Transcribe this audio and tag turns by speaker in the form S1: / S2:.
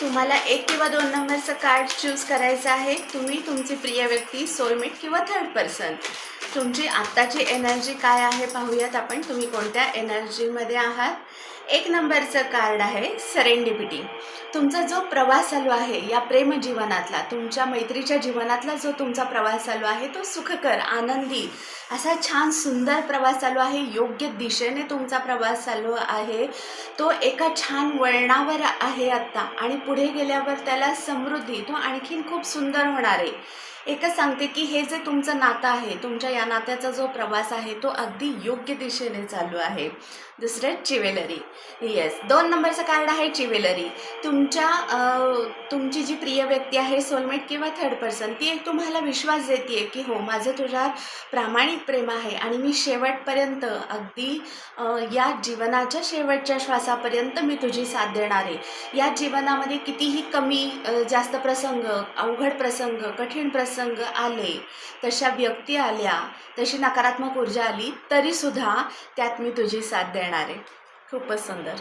S1: तुम्हाला एक किंवा दोन नंबरचं कार्ड चूज करायचं आहे. तुम्ही तुमची प्रिय व्यक्ती सोलमेट किंवा थर्ड पर्सन तुमची आत्ताची एनर्जी काय आहे पाहूयात आपण. तुम्ही कोणत्या एनर्जीमध्ये आहात? एक नंबरचं कार्ड आहे सरेंडिपिटी तुमचा जो प्रवास चालू आहे या प्रेम जीवनातला तुमच्या मैत्रीच्या जीवनातला जो तुमचा प्रवास चालू आहे तो सुखकर आनंदी असा छान सुंदर प्रवास चालू आहे. योग्य दिशेने तुमचा प्रवास चालू आहे. तो एका छान वळणावर आहे आत्ता आणि पुढे गेल्यावर त्याला समृद्धी तो आणखीन खूप सुंदर होणार आहे. एकच सांगते की हे जे तुमचं नातं आहे तुमच्या या नात्याचा जो प्रवास आहे तो अगदी योग्य दिशेने चालू आहे. दुसरं चिवेलरी. येस दोन नंबरचं कार्ड आहे चिवेलरी. तुमच्या तुमची जी प्रिय व्यक्ती आहे सोलमेट किंवा थर्ड पर्सन ती एक तुम्हाला विश्वास देते की हो माझं तुझ्या प्रामाणिक प्रेम आहे आणि मी शेवटपर्यंत अगदी या जीवनाच्या शेवटच्या श्वासापर्यंत मी तुझी साथ देणार आहे. या जीवनामध्ये कितीही कमी जास्त प्रसंग अवघड प्रसंग कठीण प्रसंग प्रसंग आले. तशा व्यक्ती आल्या तशी नकारात्मक ऊर्जा आली तरीसुद्धा त्यात मी तुझी साथ देणार आहे. खूपच सुंदर.